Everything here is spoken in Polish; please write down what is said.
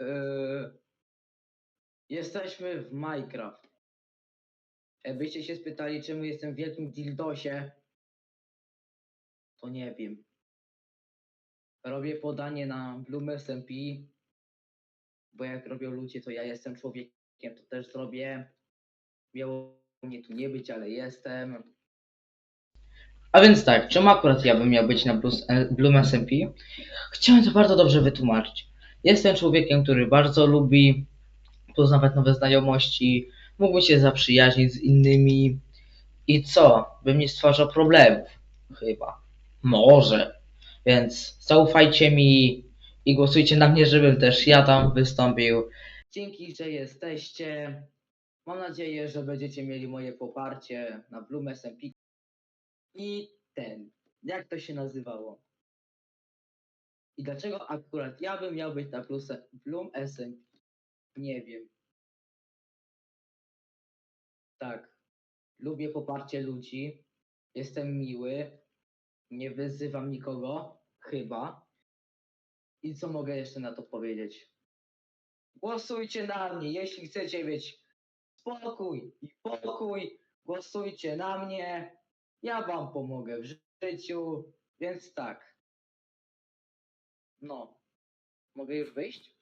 Yy, jesteśmy w Minecraft. Jakbyście się spytali, czemu jestem w wielkim dildosie, to nie wiem. Robię podanie na Bloom SMP, bo jak robią ludzie, to ja jestem człowiekiem, to też zrobię. Miało mnie tu nie być, ale jestem. A więc tak, czemu akurat ja bym miał być na e, Bloom SMP? Chciałem to bardzo dobrze wytłumaczyć. Jestem człowiekiem, który bardzo lubi poznawać nowe znajomości, mógłby się zaprzyjaźnić z innymi i co? Bym nie stwarzał problemów. Chyba. Może. Więc zaufajcie mi i głosujcie na mnie, żebym też ja tam wystąpił. Dzięki, że jesteście. Mam nadzieję, że będziecie mieli moje poparcie na Bloom SMP. I ten, jak to się nazywało? I dlaczego akurat ja bym miał być na Blue- Bloom SMP? Nie wiem. Tak. Lubię poparcie ludzi. Jestem miły. Nie wyzywam nikogo. Chyba. I co mogę jeszcze na to powiedzieć? Głosujcie na mnie, jeśli chcecie mieć spokój i pokój. Głosujcie na mnie. Ja wam pomogę w ży- życiu. Więc tak. No. Mogę już wyjść?